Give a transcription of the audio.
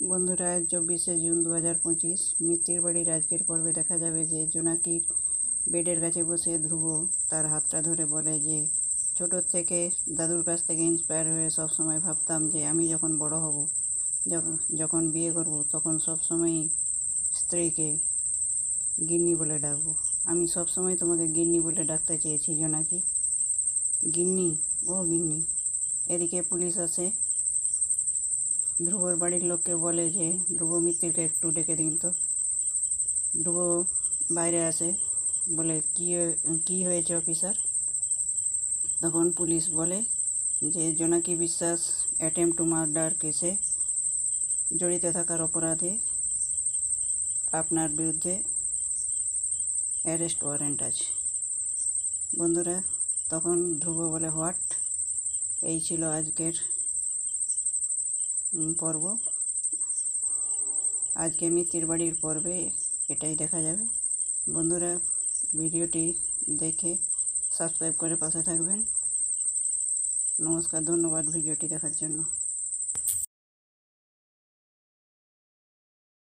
বন্ধুরা আজ চব্বিশে জুন দু হাজার পঁচিশ, মিত্তির বাড়ির আজকের পর্বে দেখা যাবে যে জোনাকির বেডের কাছে বসে ধ্রুব তার হাতটা ধরে বলে যে ছোটোর থেকে দাদুর কাছ থেকে ইন্সপায়ার হয়ে সব সময় ভাবতাম যে আমি যখন বড় হব যখন বিয়ে করব, তখন সব সময়ই স্ত্রীকে গিন্নি বলে ডাকবো। আমি সব সময় তোমাকে গিন্নি বলে ডাকতে চেয়েছি জোনাকি। গিন্নি? ও গিন্নি। এদিকে পুলিশ আসে। ধ্রুবর বাড়ির লোককে বলে যে, ধ্রুব মিত্রকে একটু ডেকে দিন তো। ধ্রুব বাইরে আসে, বলে, কী কী হয়েছে অফিসার? তখন পুলিশ বলে যে, জোনাকি বিশ্বাস অ্যাটেম্প টু মার্ডার কেসে জড়িত থাকার অপরাধে আপনার বিরুদ্ধে অ্যারেস্ট ওয়ারেন্ট আছে। বন্ধুরা, তখন ধ্রুব বলে, হোয়াট? এই ছিল আজকের পর্ব। আজকে মিত্তির বাড়ির পর্বে এটাই দেখা যাবে। বন্ধুরা, ভিডিওটি দেখে সাবস্ক্রাইব করে পাশে থাকবেন। নমস্কার, ধন্যবাদ ভিডিওটি দেখার জন্য।